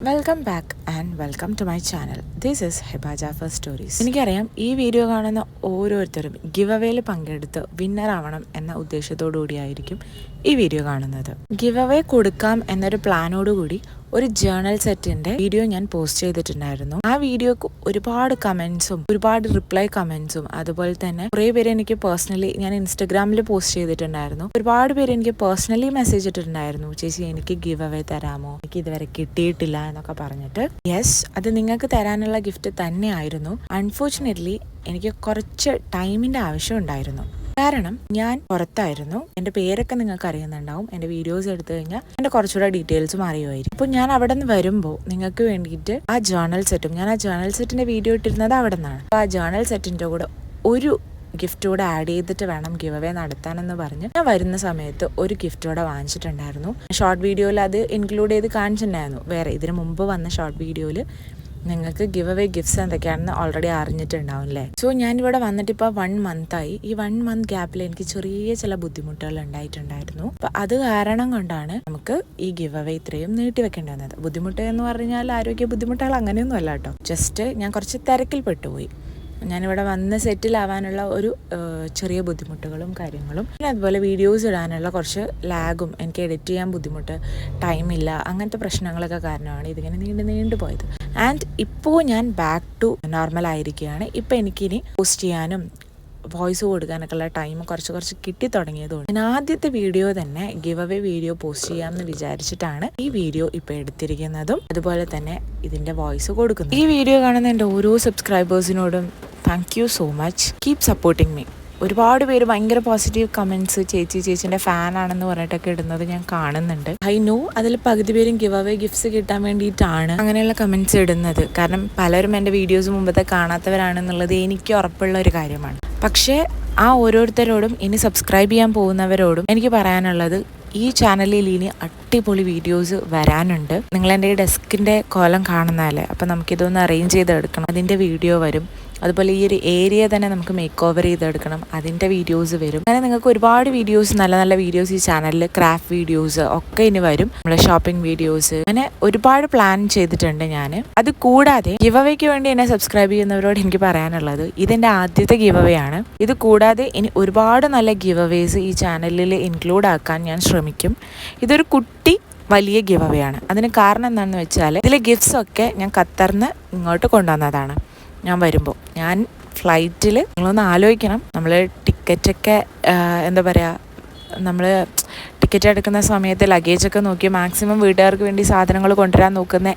Welcome back and welcome to my channel this is Heba Jafar stories എനിക്കറിയാം ഈ video കാണുന്ന ഓരോരുത്തരും give അവേയിൽ പങ്കെടുത്ത് വിന്നർ ആവണം എന്ന ഉദ്ദേശത്തോടു കൂടിയായിരിക്കും ഈ വീഡിയോ കാണുന്നത്. ഗിവ് അവേ കൊടുക്കാം എന്നൊരു പ്ലാനോടുകൂടി ഒരു ജേണൽ സെറ്റിന്റെ വീഡിയോ ഞാൻ പോസ്റ്റ് ചെയ്തിട്ടുണ്ടായിരുന്നു. ആ വീഡിയോക്ക് ഒരുപാട് കമന്റ്സും ഒരുപാട് റിപ്ലൈ കമന്റ്സും അതുപോലെ തന്നെ കുറെ പേര് എനിക്ക് പേഴ്സണലി ഞാൻ ഇൻസ്റ്റഗ്രാമിൽ പോസ്റ്റ് ചെയ്തിട്ടുണ്ടായിരുന്നു. ഒരുപാട് പേര് എനിക്ക് പേഴ്സണലി മെസ്സേജ് ഇട്ടിട്ടുണ്ടായിരുന്നു. ചേച്ചി എനിക്ക് ഗിവ് അവേ തരാമോ? എനിക്ക് ഇതുവരെ കിട്ടിയിട്ടില്ല എന്നൊക്കെ പറഞ്ഞിട്ട്. യെസ് അത് നിങ്ങൾക്ക് തരാനുള്ള ഗിഫ്റ്റ് തന്നെയായിരുന്നു. അൺഫോർച്ചുനേറ്റ്ലി എനിക്ക് കുറച്ച് ടൈമിന്റെ ആവശ്യം ഉണ്ടായിരുന്നു. കാരണം ഞാൻ പുറത്തായിരുന്നു. എന്റെ പേരൊക്കെ നിങ്ങൾക്ക് അറിയുന്നുണ്ടാവും. എന്റെ വീഡിയോസ് എടുത്തു കഴിഞ്ഞാൽ എന്റെ കുറച്ചുകൂടെ ഡീറ്റെയിൽസും അറിയുമായിരിക്കും. അപ്പോൾ ഞാൻ അവിടെ നിന്ന് വരുമ്പോൾ നിങ്ങൾക്ക് വേണ്ടിയിട്ട് ആ ജേർണൽ സെറ്റും ഞാൻ ആ ജേർണൽ സെറ്റിന്റെ വീഡിയോ ഇട്ടിരുന്നത് അവിടെ നിന്നാണ്. അപ്പോൾ ആ ജേർണൽ സെറ്റിന്റെ കൂടെ ഒരു ഗിഫ്റ്റ് കൂടെ ആഡ് ചെയ്തിട്ട് വേണം ഗിവ് അവേ നടത്താനെന്ന് പറഞ്ഞ് ഞാൻ വരുന്ന സമയത്ത് ഒരു ഗിഫ്റ്റ് കൂടെ വാങ്ങിച്ചിട്ടുണ്ടായിരുന്നു. ഷോർട്ട് വീഡിയോയിൽ അത് ഇൻക്ലൂഡ് ചെയ്ത് കാണിച്ചിട്ടുണ്ടായിരുന്നു. വേറെ ഇതിനു മുമ്പ് വന്ന ഷോർട്ട് വീഡിയോയിൽ നിങ്ങൾക്ക് ഗിവ് അവേ ഗിഫ്റ്റ്സ് എന്തൊക്കെയാണെന്ന് ഓൾറെഡി അറിഞ്ഞിട്ടുണ്ടാവും അല്ലേ സോ ഞാനിവിടെ വന്നിട്ട് ഇപ്പോൾ വൺ മന്തായി ഈ വൺ മന്ത് ഗ്യാപ്പിൽ എനിക്ക് ചെറിയ ചില ബുദ്ധിമുട്ടുകൾ ഉണ്ടായിട്ടുണ്ടായിരുന്നു. അപ്പം അത് കാരണം കൊണ്ടാണ് നമുക്ക് ഈ ഗിവ് അവേ ഇത്രയും നീട്ടി വെക്കേണ്ടി വന്നത്. ബുദ്ധിമുട്ട് എന്ന് പറഞ്ഞാൽ ആരോഗ്യ ബുദ്ധിമുട്ടുകൾ അങ്ങനെയൊന്നും അല്ല കേട്ടോ. ജസ്റ്റ് ഞാൻ കുറച്ച് തിരക്കിൽ പെട്ടുപോയി. ഞാനിവിടെ വന്ന് സെറ്റിൽ ആവാനുള്ള ഒരു ചെറിയ ബുദ്ധിമുട്ടുകളും കാര്യങ്ങളും. പിന്നെ അതുപോലെ വീഡിയോസ് ഇടാനുള്ള കുറച്ച് ലാഗും എനിക്ക് എഡിറ്റ് ചെയ്യാൻ ബുദ്ധിമുട്ട് ടൈമില്ല അങ്ങനത്തെ പ്രശ്നങ്ങളൊക്കെ കാരണമാണ് ഇതിങ്ങനെ നീണ്ടു നീണ്ടു പോയത്. ആൻഡ് ഇപ്പോൾ ഞാൻ ബാക്ക് ടു നോർമൽ ആയിരിക്കുകയാണ്. ഇപ്പോൾ എനിക്കിനി പോസ്റ്റ് ചെയ്യാനും വോയിസ് കൊടുക്കാനൊക്കെ ഉള്ള ടൈം കുറച്ച് കുറച്ച് കിട്ടി തുടങ്ങിയതുകൊണ്ട് ഞാൻ ആദ്യത്തെ വീഡിയോ തന്നെ ഗിവ് അവേ വീഡിയോ പോസ്റ്റ് ചെയ്യാമെന്ന് വിചാരിച്ചിട്ടാണ് ഈ വീഡിയോ ഇപ്പോൾ എടുത്തിരിക്കുന്നതും. അതുപോലെ തന്നെ ഇതിന്റെ വോയിസ് കൊടുക്കുന്നത്. ഈ വീഡിയോ കാണുന്ന എന്റെ ഓരോ സബ്സ്ക്രൈബേഴ്സിനോടും thank you so much keep supporting me ഒരുപാട് പേര് ഭയങ്കര പോസിറ്റീവ് കമൻസ് ചേച്ചി ചേച്ചിന്റെ ഫാൻ ആണെന്ന് പറഞ്ഞിട്ടൊക്കെ ഇടുന്നത് ഞാൻ കാണുന്നുണ്ട്. ഐ നോ അതിൽ പകുതി പേരും ഗിവ് അവേ ഗിഫ്റ്റ്സ് കിട്ടാൻ വേണ്ടിയിട്ടാണ് അങ്ങനെയുള്ള കമൻസ് ഇടുന്നത്. കാരണം പലരും എന്റെ വീഡിയോസ് മുമ്പത്തെ കാണാത്തവരാണെന്നുള്ളത് എനിക്ക് ഉറപ്പുള്ള ഒരു കാര്യമാണ്. പക്ഷേ ആ ഓരോരുത്തരോടും ഇനി സബ്സ്ക്രൈബ് ചെയ്യാൻ പോകുന്നവരോടും എനിക്ക് പറയാനുള്ളത് ഈ ചാനലിൽ ഇനി അടിപൊളി വീഡിയോസ് വരാനുണ്ട്. നിങ്ങൾ ഈ ഡെസ്കിന്റെ കോലം കാണുന്നാലേ അപ്പം നമുക്കിതൊന്ന് അറേഞ്ച് ചെയ്തെടുക്കണം. അതിന്റെ വീഡിയോ വരും. അതുപോലെ ഈ ഒരു ഏരിയ തന്നെ നമുക്ക് മേക്ക് ഓവർ ചെയ്തെടുക്കണം. അതിന്റെ വീഡിയോസ് വരും. അങ്ങനെ നിങ്ങൾക്ക് ഒരുപാട് വീഡിയോസ് നല്ല നല്ല വീഡിയോസ് ഈ ചാനലിൽ ക്രാഫ്റ്റ് വീഡിയോസ് ഒക്കെ ഇനി വരും. നമ്മുടെ ഷോപ്പിംഗ് വീഡിയോസ് അങ്ങനെ ഒരുപാട് പ്ലാൻ ചെയ്തിട്ടുണ്ട് ഞാൻ അത് കൂടാതെ ഗിവ് വേണ്ടി എന്നെ സബ്സ്ക്രൈബ് ചെയ്യുന്നവരോട് എനിക്ക് പറയാനുള്ളത് ഇതെന്റെ ആദ്യത്തെ ഗിവ് അവേ ആണ്. ഇത് കൂടാതെ ഇനി ഒരുപാട് നല്ല ഗിവ് അവേസ് ഈ ചാനലിൽ ഇൻക്ലൂഡ് ആക്കാൻ ഞാൻ ശ്രമിക്കും. ഇതൊരു കുട്ടി വലിയ ഗിവ് അവേ ആണ്. അതിന് കാരണം എന്താണെന്ന് വെച്ചാൽ ഇതിലെ ഗിഫ്റ്റ്സ് ഒക്കെ ഞാൻ ഖത്തറിന് ഇങ്ങോട്ട് കൊണ്ടുവന്നതാണ്. ഞാൻ വരുമ്പോൾ ഞാൻ ഫ്ലൈറ്റിൽ നിങ്ങളൊന്ന് ആലോചിക്കണം നമ്മൾ ടിക്കറ്റൊക്കെ എന്താ പറയുക നമ്മൾ ടിക്കറ്റ് എടുക്കുന്ന സമയത്ത് ലഗേജൊക്കെ നോക്കി മാക്സിമം വീട്ടുകാർക്ക് വേണ്ടി സാധനങ്ങൾ കൊണ്ടുവരാൻ നോക്കുന്ന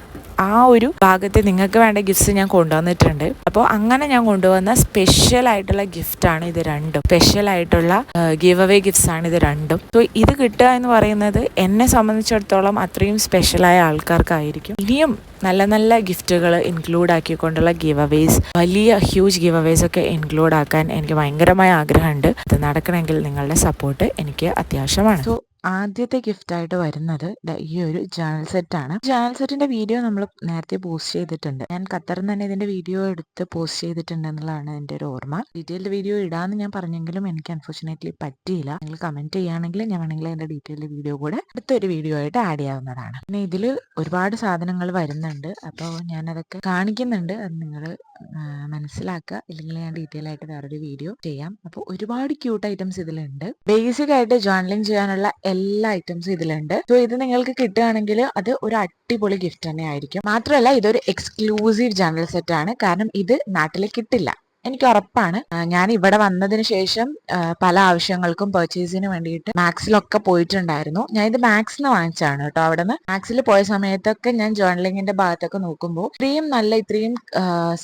ആ ഒരു ഭാഗത്ത് നിങ്ങൾക്ക് വേണ്ട ഗിഫ്റ്റ്സ് ഞാൻ കൊണ്ടുവന്നിട്ടുണ്ട്. അപ്പോൾ അങ്ങനെ ഞാൻ കൊണ്ടുവന്ന സ്പെഷ്യൽ ആയിട്ടുള്ള ഗിഫ്റ്റ് ആണ് ഇത് രണ്ടും. സ്പെഷ്യൽ ആയിട്ടുള്ള ഗിവ് അവേ ഗിഫ്റ്റ്സ് ആണ് ഇത് രണ്ടും. സോ ഇത് കിട്ടുക എന്ന് പറയുന്നത് എന്നെ സംബന്ധിച്ചിടത്തോളം അത്രയും സ്പെഷ്യലായ ആൾക്കാർക്കായിരിക്കും. ഇനിയും നല്ല നല്ല ഗിഫ്റ്റുകൾ ഇൻക്ലൂഡ് ആക്കിക്കൊണ്ടുള്ള ഗിവ് അവേസ് വലിയ ഹ്യൂജ് ഗിവ് അവേസ് ഒക്കെ ഇൻക്ലൂഡ് ആക്കാൻ എനിക്ക് ഭയങ്കരമായ ആഗ്രഹമുണ്ട്. അത് നടക്കണമെങ്കിൽ നിങ്ങളുടെ സപ്പോർട്ട് എനിക്ക് അത്യാവശ്യമാണ്. സോ ആദ്യത്തെ ഗിഫ്റ്റ് ആയിട്ട് വരുന്നത് ഈ ഒരു ജേണൽ ആണ്. ജേണൽ സെറ്റിന്റെ വീഡിയോ നമ്മൾ നേരത്തെ പോസ്റ്റ് ചെയ്തിട്ടുണ്ട്. ഞാൻ ഖത്തറിൽ തന്നെ ഇതിന്റെ വീഡിയോ എടുത്ത് പോസ്റ്റ് ചെയ്തിട്ടുണ്ട് എന്നുള്ളതാണ് എന്റെ ഒരു ഓർമ്മ. ഡീറ്റെയിൽഡ് വീഡിയോ ഇടാന്ന് ഞാൻ പറഞ്ഞെങ്കിലും എനിക്ക് അൺഫോർച്ചുനേറ്റ്ലി പറ്റിയില്ല. നിങ്ങൾ കമന്റ് ചെയ്യുകയാണെങ്കിൽ ഞാൻ വേണമെങ്കിൽ അതിന്റെ ഡീറ്റെയിൽഡ് വീഡിയോ കൂടെ അടുത്തൊരു വീഡിയോ ആയിട്ട് ആഡ് ചെയ്യാവുന്നതാണ്. പിന്നെ ഇതിൽ ഒരുപാട് സാധനങ്ങൾ വരുന്നുണ്ട്. അപ്പോൾ ഞാനതൊക്കെ കാണിക്കുന്നുണ്ട്. അത് നിങ്ങൾ മനസ്സിലാക്കുക. ഇല്ലെങ്കിൽ ഞാൻ ഡീറ്റെയിൽ ആയിട്ട് വേറൊരു വീഡിയോ ചെയ്യാം. അപ്പോൾ ഒരുപാട് ക്യൂട്ട് ഐറ്റംസ് ഇതിലുണ്ട്. ബേസിക് ആയിട്ട് ജേർണലിംഗ് ചെയ്യാനുള്ള എല്ലാ ഐറ്റംസും ഇതിലുണ്ട്. സോ ഇത് നിങ്ങൾക്ക് കിട്ടുകയാണെങ്കിൽ അത് ഒരു അടിപൊളി ഗിഫ്റ്റ് തന്നെ ആയിരിക്കും മാത്രമല്ല ഇതൊരു എക്സ്ക്ലൂസീവ് ജനറൽ സെറ്റ് ആണ്. കാരണം ഇത് നാട്ടിൽ കിട്ടില്ല. എനിക്ക് ഉറപ്പാണ്. ഞാൻ ഇവിടെ വന്നതിന് ശേഷം പല ആവശ്യങ്ങൾക്കും പെർച്ചേസിന് വേണ്ടിയിട്ട് മാക്സിലൊക്കെ പോയിട്ടുണ്ടായിരുന്നു. ഞാൻ ഇത് മാക്സിന് വാങ്ങിച്ചാണ് കേട്ടോ അവിടെ നിന്ന് മാക്സിൽ പോയ സമയത്തൊക്കെ ഞാൻ ജേർണലിങ്ങിന്റെ ഭാഗത്തൊക്കെ നോക്കുമ്പോൾ ഇത്രയും നല്ല ഇത്രയും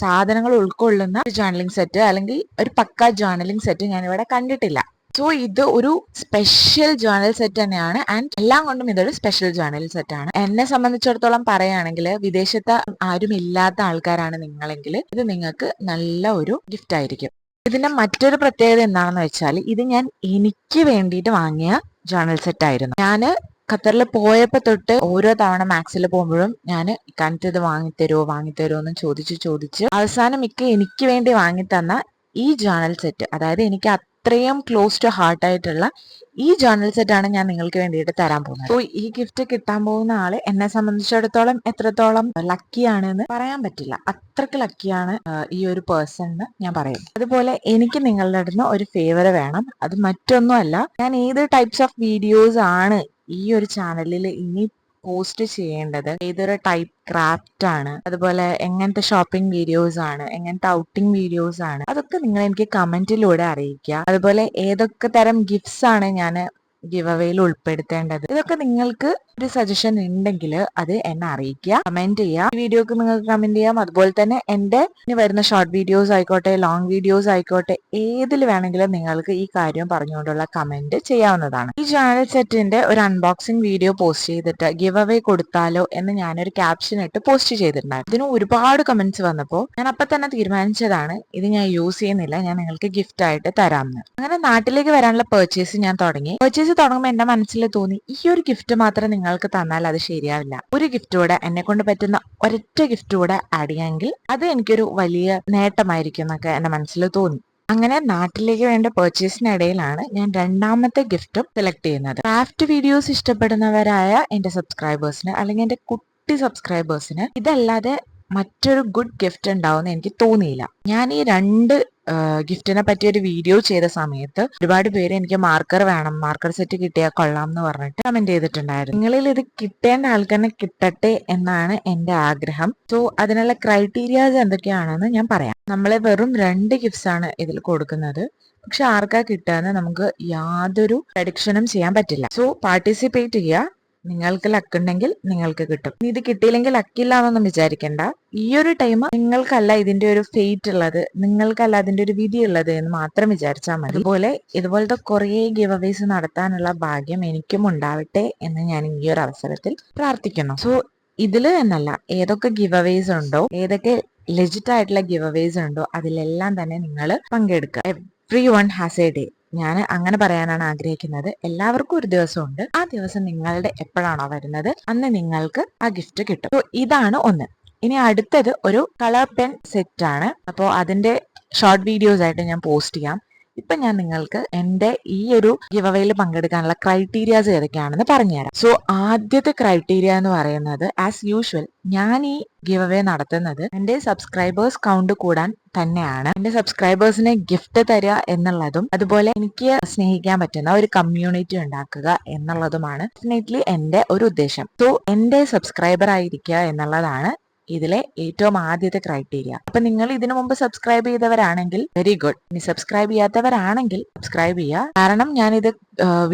സാധനങ്ങൾ ഉൾക്കൊള്ളുന്ന ഒരു ജേർണലിംഗ് സെറ്റ് അല്ലെങ്കിൽ ഒരു പക്ക ജേർണലിംഗ് സെറ്റ് ഞാൻ ഇവിടെ കണ്ടിട്ടില്ല. സോ ഇത് ഒരു സ്പെഷ്യൽ ജേണൽ സെറ്റ് തന്നെയാണ്. ആൻഡ് എല്ലാം കൊണ്ടും ഇതൊരു സ്പെഷ്യൽ ജേണൽ സെറ്റ് ആണ്. എന്നെ സംബന്ധിച്ചിടത്തോളം പറയുകയാണെങ്കിൽ വിദേശത്ത് ആരും ഇല്ലാത്ത ആൾക്കാരാണ് നിങ്ങളെങ്കിൽ ഇത് നിങ്ങൾക്ക് നല്ല ഒരു ഗിഫ്റ്റ് ആയിരിക്കും. ഇതിന്റെ മറ്റൊരു പ്രത്യേകത എന്താണെന്ന് വെച്ചാൽ ഇത് ഞാൻ എനിക്ക് വേണ്ടിയിട്ട് വാങ്ങിയ ജേണൽ സെറ്റ് ആയിരുന്നു. ഞാൻ ഖത്തറിൽ പോയപ്പോ തൊട്ട് ഓരോ തവണ മാക്സിൽ പോകുമ്പോഴും ഞാൻ ഇക്കാലത്ത് ഇത് വാങ്ങിത്തരുമോ വാങ്ങിത്തരുമോ എന്ന് ചോദിച്ച് ചോദിച്ച് അവസാനം മിക്ക എനിക്ക് വേണ്ടി വാങ്ങിത്തന്ന ഈ ജേണൽ സെറ്റ് അതായത് എനിക്ക് അത്രയും ക്ലോസ് ടു ഹാർട്ട് ആയിട്ടുള്ള ഈ ജേർണൽ സെറ്റ് ആണ് ഞാൻ നിങ്ങൾക്ക് വേണ്ടിയിട്ട് തരാൻ പോകുന്നത്. അപ്പോൾ ഈ ഗിഫ്റ്റ് കിട്ടാൻ പോകുന്ന ആൾ എന്നെ സംബന്ധിച്ചിടത്തോളം എത്രത്തോളം ലക്കിയാണ് എന്ന് പറയാൻ പറ്റില്ല. അത്രയ്ക്ക് ലക്കിയാണ് ഈ ഒരു പേഴ്സൺ എന്ന് ഞാൻ പറയും അതുപോലെ എനിക്ക് നിങ്ങളുടെ അടുത്ത് ഒരു ഫേവർ വേണം. അത് മറ്റൊന്നുമല്ല ഞാൻ ഏത് ടൈപ്സ് ഓഫ് വീഡിയോസ് ആണ് ഈ ഒരു ചാനലിൽ ഇനി പോസ്റ്റ് ചെയ്യേണ്ടത്. ഏതൊരു ടൈപ്പ് ക്രാഫ്റ്റ് ആണ്. അതുപോലെ എങ്ങനത്തെ ഷോപ്പിംഗ് വീഡിയോസ് ആണ് എങ്ങനത്തെ ഔട്ടിംഗ് വീഡിയോസ് ആണ്. അതൊക്കെ നിങ്ങൾ എനിക്ക് കമന്റിലൂടെ അറിയിക്കുക. അതുപോലെ ഏതൊക്കെ തരം ഗിഫ്റ്റ്സ് ആണ് ഞാൻ ഗിവ് അവയിൽ ഉൾപ്പെടുത്തേണ്ടത്. ഇതൊക്കെ നിങ്ങൾക്ക് ഒരു സജഷൻ ഉണ്ടെങ്കിൽ അത് എന്നെ അറിയിക്കുക. കമന്റ് ചെയ്യാം ഈ വീഡിയോക്ക് നിങ്ങൾക്ക് കമന്റ് ചെയ്യാം. അതുപോലെ തന്നെ ഇനി വരുന്ന ഷോർട്ട് വീഡിയോസ് ആയിക്കോട്ടെ ലോങ് വീഡിയോസ് ആയിക്കോട്ടെ ഏതിൽ വേണമെങ്കിലും നിങ്ങൾക്ക് ഈ കാര്യം പറഞ്ഞുകൊണ്ടുള്ള കമന്റ് ചെയ്യാവുന്നതാണ്. ഈ ചാനൽ സെറ്റിന്റെ ഒരു അൺബോക്സിംഗ് വീഡിയോ പോസ്റ്റ് ചെയ്തിട്ട് ഗിവ് അവേ കൊടുത്താലോ എന്ന് ഞാനൊരു ക്യാപ്ഷൻ ഇട്ട് പോസ്റ്റ് ചെയ്തിട്ടുണ്ടായിരുന്നു. ഇതിന് ഒരുപാട് കമന്റ്സ് വന്നപ്പോൾ ഞാൻ അപ്പൊ തന്നെ തീരുമാനിച്ചതാണ് ഇത് ഞാൻ യൂസ് ചെയ്യുന്നില്ല ഞാൻ നിങ്ങൾക്ക് ഗിഫ്റ്റ് ആയിട്ട് തരാമെന്ന്. അങ്ങനെ നാട്ടിലേക്ക് വരാനുള്ള പെർച്ചേസ് ഞാൻ തുടങ്ങി. പെർച്ചേസ് തുടങ്ങുമ്പോൾ എന്റെ മനസ്സിൽ തോന്നി ഈ ഒരു ഗിഫ്റ്റ് മാത്രം നിങ്ങൾക്ക് തന്നാൽ അത് ശരിയാവില്ല. ഒരു ഗിഫ്റ്റ് കൂടെ എന്നെ കൊണ്ട് പറ്റുന്ന ഒരൊറ്റ ഗിഫ്റ്റ് കൂടെ ആഡ് ചെയ്യാമെങ്കിൽ അത് എനിക്കൊരു വലിയ നേട്ടമായിരിക്കും എന്നൊക്കെ എന്റെ മനസ്സിൽ തോന്നി. അങ്ങനെ നാട്ടിലേക്ക് വേണ്ട പെർച്ചേസിനിടയിലാണ് ഞാൻ രണ്ടാമത്തെ ഗിഫ്റ്റും സെലക്ട് ചെയ്യുന്നത്. ക്രാഫ്റ്റ് വീഡിയോസ് ഇഷ്ടപ്പെടുന്നവരായ എന്റെ സബ്സ്ക്രൈബേഴ്സിന് അല്ലെങ്കിൽ എന്റെ കുട്ടി സബ്സ്ക്രൈബേഴ്സിന് ഇതല്ലാതെ മറ്റൊരു ഗുഡ് ഗിഫ്റ്റ് ഉണ്ടാവുമെന്ന് എനിക്ക് തോന്നിയില്ല. ഞാൻ ഈ രണ്ട് ഗിഫ്റ്റിനെ പറ്റി ഒരു വീഡിയോ ചെയ്ത സമയത്ത് ഒരുപാട് പേര് എനിക്ക് മാർക്കർ വേണം മാർക്കർ സെറ്റ് കിട്ടിയാൽ കൊള്ളാം എന്ന് പറഞ്ഞിട്ട് കമന്റ് ചെയ്തിട്ടുണ്ടായിരുന്നു. നിങ്ങളിൽ ഇത് കിട്ടേണ്ട ആൾക്കാരെ കിട്ടട്ടെ എന്നാണ് എന്റെ ആഗ്രഹം. സോ അതിനുള്ള ക്രൈറ്റീരിയാസ് എന്തൊക്കെയാണെന്ന് ഞാൻ പറയാം. നമ്മളെ വെറും രണ്ട് ഗിഫ്റ്റ്സ് ആണ് ഇതിൽ കൊടുക്കുന്നത്. പക്ഷെ ആർക്കാ കിട്ടുക നമുക്ക് യാതൊരു പ്രഡിക്ഷനും ചെയ്യാൻ പറ്റില്ല. സോ പാർട്ടിസിപ്പേറ്റ് ചെയ്യുക. നിങ്ങൾക്ക് ലക്ക് ഉണ്ടെങ്കിൽ നിങ്ങൾക്ക് കിട്ടും. ഇത് കിട്ടിയില്ലെങ്കിൽ ലക്കില്ല എന്നൊന്നും വിചാരിക്കണ്ട. ഈ ഒരു ടൈം നിങ്ങൾക്കല്ല ഇതിന്റെ ഒരു ഫെയ്റ്റ് ഉള്ളത് നിങ്ങൾക്കല്ല അതിന്റെ ഒരു വിധി ഉള്ളത് എന്ന് മാത്രം വിചാരിച്ചാൽ മതി. അതുപോലെ ഇതുപോലത്തെ കുറേ ഗിവ് അവേസ് നടത്താനുള്ള ഭാഗ്യം എനിക്കും ഉണ്ടാവട്ടെ എന്ന് ഞാൻ ഈ ഒരു അവസരത്തിൽ പ്രാർത്ഥിക്കുന്നു. സോ ഇതിൽ എന്നല്ല ഏതൊക്കെ ഗിവ് അവേസ് ഉണ്ടോ ഏതൊക്കെ ലെജിറ്റ് ആയിട്ടുള്ള ഗിവ് അവേസ് ഉണ്ടോ അതിലെല്ലാം തന്നെ നിങ്ങൾ പങ്കെടുക്കുക. Every one has a day ഞാൻ അങ്ങനെ പറയാനാണ് ആഗ്രഹിക്കുന്നത്. എല്ലാവർക്കും ഒരു ദിവസം ഉണ്ട് ആ ദിവസം നിങ്ങളുടെ എപ്പോഴാണോ വരുന്നത്? അന്ന് നിങ്ങൾക്ക് ആ ഗിഫ്റ്റ് കിട്ടും. ഇതാണ് ഒന്ന്. ഇനി അടുത്തത് ഒരു കളർ പെൻ സെറ്റ് ആണ്. അപ്പോൾ അതിന്റെ ഷോർട്ട് വീഡിയോസ് ആയിട്ട് ഞാൻ പോസ്റ്റ് ചെയ്യാം. ഇപ്പൊ ഞാൻ നിങ്ങൾക്ക് എന്റെ ഈ ഒരു ഗിവവയിൽ പങ്കെടുക്കാനുള്ള ക്രൈറ്റീരിയാസ് ഏതൊക്കെയാണെന്ന് പറഞ്ഞുതരാം. സോ ആദ്യത്തെ ക്രൈറ്റീരിയ എന്ന് പറയുന്നത് ആസ് യൂഷ്വൽ ഞാൻ ഈ ഗിവവേ നടത്തുന്നത് എന്റെ സബ്സ്ക്രൈബേഴ്സ് കൗണ്ട് കൂടാൻ തന്നെയാണ്. എന്റെ സബ്സ്ക്രൈബേഴ്സിനെ ഗിഫ്റ്റ് തരിക എന്നുള്ളതും അതുപോലെ എനിക്ക് സ്നേഹിക്കാൻ പറ്റുന്ന ഒരു കമ്മ്യൂണിറ്റി ഉണ്ടാക്കുക എന്നുള്ളതുമാണ് ഡെഫിനറ്റ്ലി എന്റെ ഒരു ഉദ്ദേശം. സോ എന്റെ സബ്സ്ക്രൈബർ ആയിരിക്കുക എന്നുള്ളതാണ് ഇതിലെ ഏറ്റവും ആദ്യത്തെ ക്രൈറ്റീരിയ അപ്പൊ നിങ്ങൾ ഇതിനു മുമ്പ് സബ്സ്ക്രൈബ് ചെയ്തവരാണെങ്കിൽ വെരി ഗുഡ് ഇനി സബ്സ്ക്രൈബ് ചെയ്യാത്തവരാണെങ്കിൽ സബ്സ്ക്രൈബ് ചെയ്യുക കാരണം ഞാൻ ഇത്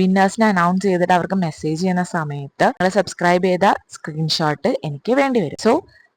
വിന്നേഴ്സിനെ അനൗൺസ് ചെയ്തിട്ട് അവർക്ക് മെസ്സേജ് ചെയ്യുന്ന സമയത്ത് നിങ്ങൾ സബ്സ്ക്രൈബ് ചെയ്ത സ്ക്രീൻഷോട്ട് എനിക്ക് വേണ്ടി വരും. സോ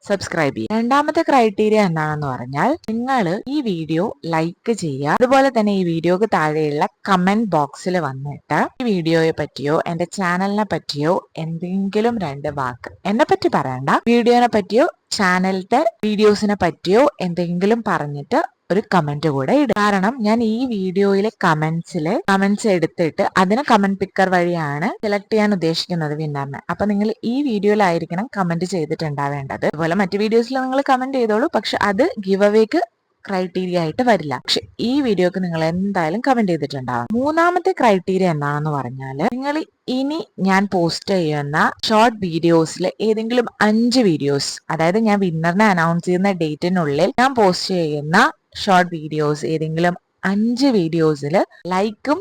സബ്സ്ക്രൈബ് ചെയ്യുക രണ്ടാമത്തെ ക്രൈറ്റീരിയ എന്താണെന്ന് പറഞ്ഞാൽ നിങ്ങൾ ഈ വീഡിയോ ലൈക്ക് ചെയ്യുക. അതുപോലെ തന്നെ ഈ വീഡിയോക്ക് താഴെയുള്ള കമന്റ് ബോക്സിൽ വന്നിട്ട് ഈ വീഡിയോയെ പറ്റിയോ എന്റെ ചാനലിനെ പറ്റിയോ എന്തെങ്കിലും രണ്ട് വാക്ക്. എന്നെ പറ്റി പറയണ്ട വീഡിയോനെ പറ്റിയോ ചാനലിന്റെ വീഡിയോസിനെ പറ്റിയോ എന്തെങ്കിലും പറഞ്ഞിട്ട് ഒരു കമന്റ് കൂടെ ഇടും. കാരണം ഞാൻ ഈ വീഡിയോയിലെ കമന്റ്സിലെ കമന്റ്സ് എടുത്തിട്ട് അതിനെ കമന്റ് പിക്കർ വഴിയാണ് സെലക്ട് ചെയ്യാൻ ഉദ്ദേശിക്കുന്നത് വിന്നറിനെ. അപ്പൊ നിങ്ങൾ ഈ വീഡിയോയിലായിരിക്കണം കമന്റ് ചെയ്തിട്ടുണ്ടാവേണ്ടത്. അതുപോലെ മറ്റു വീഡിയോസിൽ നിങ്ങൾ കമന്റ് ചെയ്തോളൂ. പക്ഷെ അത് ഗിവ് അവേക്ക് ക്രൈറ്റീരിയ ആയിട്ട് വരില്ല. പക്ഷെ ഈ വീഡിയോക്ക് നിങ്ങൾ എന്തായാലും കമന്റ് ചെയ്തിട്ടുണ്ടാവും. മൂന്നാമത്തെ ക്രൈറ്റീരിയ എന്താണെന്ന് പറഞ്ഞാൽ നിങ്ങൾ ഇനി ഞാൻ പോസ്റ്റ് ചെയ്യുന്ന ഷോർട്ട് വീഡിയോസിൽ ഏതെങ്കിലും അഞ്ച് വീഡിയോസ് അതായത് ഞാൻ വിന്നറിനെ അനൗൺസ് ചെയ്യുന്ന ഡേറ്റിനുള്ളിൽ ഞാൻ പോസ്റ്റ് ചെയ്യുന്ന ഷോർട്ട് വീഡിയോസ് ഏതെങ്കിലും അഞ്ച് വീഡിയോസിൽ ലൈക്കും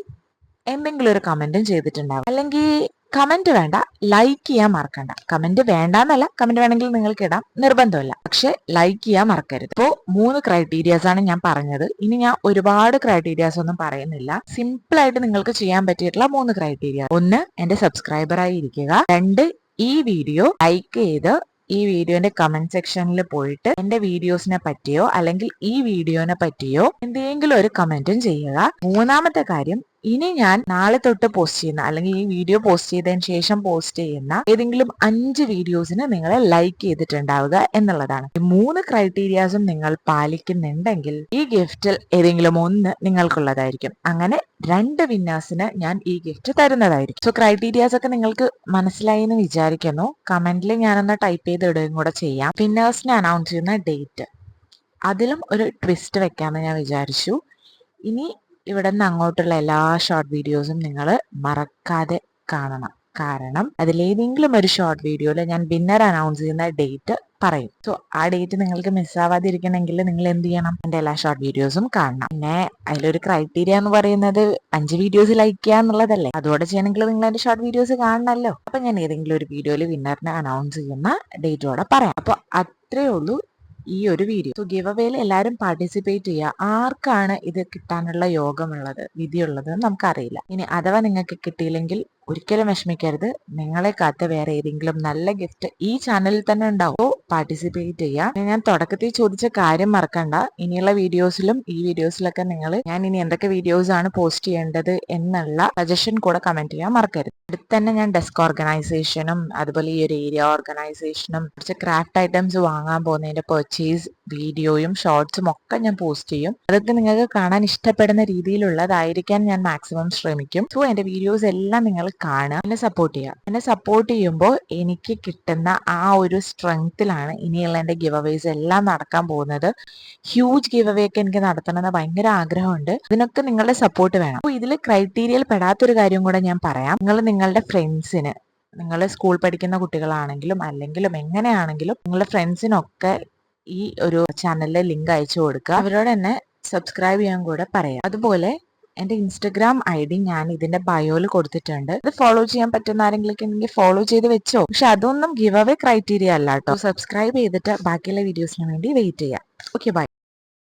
എന്തെങ്കിലും ഒരു കമന്റും ചെയ്തിട്ടുണ്ടാവും. അല്ലെങ്കിൽ കമന്റ് വേണ്ട ലൈക്ക് ചെയ്യാൻ മറക്കണ്ട. കമന്റ് വേണ്ടെന്നല്ല കമന്റ് വേണമെങ്കിൽ നിങ്ങൾക്ക് ഇടാം. നിർബന്ധമല്ല. പക്ഷെ ലൈക്ക് ചെയ്യാൻ മറക്കരുത്. ഇപ്പോ മൂന്ന് ക്രൈറ്റീരിയാസ് ആണ് ഞാൻ പറഞ്ഞത്. ഇനി ഞാൻ ഒരുപാട് ക്രൈറ്റീരിയാസ് ഒന്നും പറയുന്നില്ല. സിമ്പിൾ ആയിട്ട് നിങ്ങൾക്ക് ചെയ്യാൻ പറ്റിയിട്ടുള്ള മൂന്ന് ക്രൈറ്റീരിയ ഒന്ന് എന്റെ സബ്സ്ക്രൈബർ ആയി ഇരിക്കുക. രണ്ട് ഈ വീഡിയോ ലൈക്ക് ചെയ്ത് ഈ വീഡിയോന്റെ കമന്റ് സെക്ഷനിൽ പോയിട്ട് എന്റെ വീഡിയോസിനെ പറ്റിയോ അല്ലെങ്കിൽ ഈ വീഡിയോനെ പറ്റിയോ എന്തെങ്കിലും ഒരു കമന്റും ചെയ്യുക. മൂന്നാമത്തെ കാര്യം ഇനി ഞാൻ നാളെ തൊട്ട് പോസ്റ്റ് ചെയ്യുന്ന അല്ലെങ്കിൽ ഈ വീഡിയോ പോസ്റ്റ് ചെയ്തതിന് ശേഷം പോസ്റ്റ് ചെയ്യുന്ന ഏതെങ്കിലും അഞ്ച് വീഡിയോസിന് നിങ്ങൾ ലൈക്ക് ചെയ്തിട്ടുണ്ടാവുക എന്നുള്ളതാണ്. മൂന്ന് ക്രൈറ്റീരിയാസും നിങ്ങൾ പാലിക്കുന്നുണ്ടെങ്കിൽ ഈ ഗിഫ്റ്റിൽ ഏതെങ്കിലും ഒന്ന് നിങ്ങൾക്കുള്ളതായിരിക്കും. അങ്ങനെ രണ്ട് വിന്നേഴ്സിന് ഞാൻ ഈ ഗിഫ്റ്റ് തരുന്നതായിരിക്കും. സോ ക്രൈറ്റീരിയാസ് ഒക്കെ നിങ്ങൾക്ക് മനസ്സിലായി എന്ന് വിചാരിക്കുന്നു. കമന്റിൽ ഞാനൊന്ന് ടൈപ്പ് ചെയ്ത് ഇടുകയും കൂടെ ചെയ്യാം. വിന്നേഴ്സിനെ അനൗൺസ് ചെയ്യുന്ന ഡേറ്റ് അതിലും ഒരു ട്വിസ്റ്റ് വെക്കാമെന്ന് ഞാൻ വിചാരിച്ചു. ഇനി ഇവിടെ നിന്ന് അങ്ങോട്ടുള്ള എല്ലാ ഷോർട്ട് വീഡിയോസും നിങ്ങൾ മറക്കാതെ കാണണം. കാരണം അതിലേതെങ്കിലും ഒരു ഷോർട്ട് വീഡിയോയിൽ ഞാൻ വിന്നർ അനൗൺസ് ചെയ്യുന്ന ഡേറ്റ് പറയും. സോ ആ ഡേറ്റ് നിങ്ങൾക്ക് മിസ്സാവാതിരിക്കണമെങ്കിൽ നിങ്ങൾ എന്ത് ചെയ്യണം? എന്റെ എല്ലാ ഷോർട്ട് വീഡിയോസും കാണണം. പിന്നെ അതിലൊരു ക്രൈറ്റീരിയ എന്ന് പറയുന്നത് അഞ്ച് വീഡിയോസ് ലൈക്ക് ചെയ്യുക എന്നുള്ളതല്ലേ? അതോടെ ചെയ്യണമെങ്കിൽ നിങ്ങൾ എന്റെ ഷോർട്ട് വീഡിയോസ് കാണണമല്ലോ അപ്പൊ ഞാൻ ഏതെങ്കിലും ഒരു വീഡിയോയിൽ വിന്നറിനെ അനൗൺസ് ചെയ്യുന്ന ഡേറ്റോടെ പറയാം. അപ്പൊ അത്രേ ഉള്ളൂ. ഈ ഒരു വീഡിയോ. സോ ഗിവ് അവേയിൽ എല്ലാവരും പാർട്ടിസിപ്പേറ്റ് ചെയ്യുക. ആർക്കാണ് ഇത് കിട്ടാനുള്ള യോഗമുള്ളത് വിധിയുള്ളത് നമുക്കറിയില്ല. ഇനി അഥവാ നിങ്ങൾക്ക് കിട്ടിയില്ലെങ്കിൽ ഒരിക്കലും വിഷമിക്കരുത്. നിങ്ങളെ കാത്ത് വേറെ ഏതെങ്കിലും നല്ല ഗിഫ്റ്റ് ഈ ചാനലിൽ തന്നെ ഉണ്ടാവും. പാർട്ടിസിപ്പേറ്റ് ചെയ്യാം. ഞാൻ തുടക്കത്തിൽ ചോദിച്ച കാര്യം മറക്കണ്ട. ഇനിയുള്ള വീഡിയോസിലും ഈ വീഡിയോസിലൊക്കെ നിങ്ങൾ ഞാൻ ഇനി എന്തൊക്കെ വീഡിയോസ് ആണ് പോസ്റ്റ് ചെയ്യേണ്ടത് എന്നുള്ള സജഷൻ കൂടെ കമന്റ് ചെയ്യാൻ മറക്കരുത്. അടുത്ത് തന്നെ ഞാൻ ഡെസ്ക് ഓർഗനൈസേഷനും അതുപോലെ ഈ ഒരു ഏരിയ ഓർഗനൈസേഷനും കുറച്ച് ക്രാഫ്റ്റ് ഐറ്റംസ് വാങ്ങാൻ പോകുന്നതിന്റെ പെർച്ചേസ് വീഡിയോയും ഷോർട്സും ഒക്കെ ഞാൻ പോസ്റ്റ് ചെയ്യും. അതൊക്കെ നിങ്ങൾക്ക് കാണാൻ ഇഷ്ടപ്പെടുന്ന രീതിയിലുള്ളതായിരിക്കാൻ ഞാൻ മാക്സിമം ശ്രമിക്കും. സോ എന്റെ വീഡിയോസ് എല്ലാം നിങ്ങൾ കാണുക. എന്നെ സപ്പോർട്ട് ചെയ്യുക. എന്നെ സപ്പോർട്ട് ചെയ്യുമ്പോൾ എനിക്ക് കിട്ടുന്ന ആ ഒരു സ്ട്രെങ്ത്തിലാണ് ഇനിയുള്ള എന്റെ ഗിവ് അവേസ് എല്ലാം നടക്കാൻ പോകുന്നത്. ഹ്യൂജ് ഗിവ് അവേ ഒക്കെ എനിക്ക് നടത്തണമെന്ന് ഭയങ്കര ആഗ്രഹമുണ്ട്. ഇതിനൊക്കെ നിങ്ങളുടെ സപ്പോർട്ട് വേണം. അപ്പോൾ ഇതിൽ ക്രൈറ്റീരിയയിൽ പെടാത്തൊരു കാര്യം കൂടെ ഞാൻ പറയാം. നിങ്ങൾ നിങ്ങളുടെ ഫ്രണ്ട്സിന് നിങ്ങൾ സ്കൂൾ പഠിക്കുന്ന കുട്ടികളാണെങ്കിലും അല്ലെങ്കിലും എങ്ങനെയാണെങ്കിലും നിങ്ങളുടെ ഫ്രണ്ട്സിനൊക്കെ ഈ ഒരു ചാനലിലെ ലിങ്ക് അയച്ചു കൊടുക്കുക. അവരോട് തന്നെ സബ്സ്ക്രൈബ് ചെയ്യാൻ കൂടെ പറയാം. അതുപോലെ എന്റെ ഇൻസ്റ്റഗ്രാം ഐ ഡി ഞാൻ ഇതിന്റെ ബയോയിൽ കൊടുത്തിട്ടുണ്ട്. അത് ഫോളോ ചെയ്യാൻ പറ്റുന്ന ആരെങ്കിലും എനിക്ക് ഫോളോ ചെയ്ത് വെച്ചോ. പക്ഷെ അതൊന്നും ഗിവ് അവേ ക്രൈറ്റീരിയ അല്ല കേട്ടോ. സബ്സ്ക്രൈബ് ചെയ്തിട്ട് ബാക്കിയുള്ള വീഡിയോസിന് വേണ്ടി വെയിറ്റ് ചെയ്യാം. Okay bye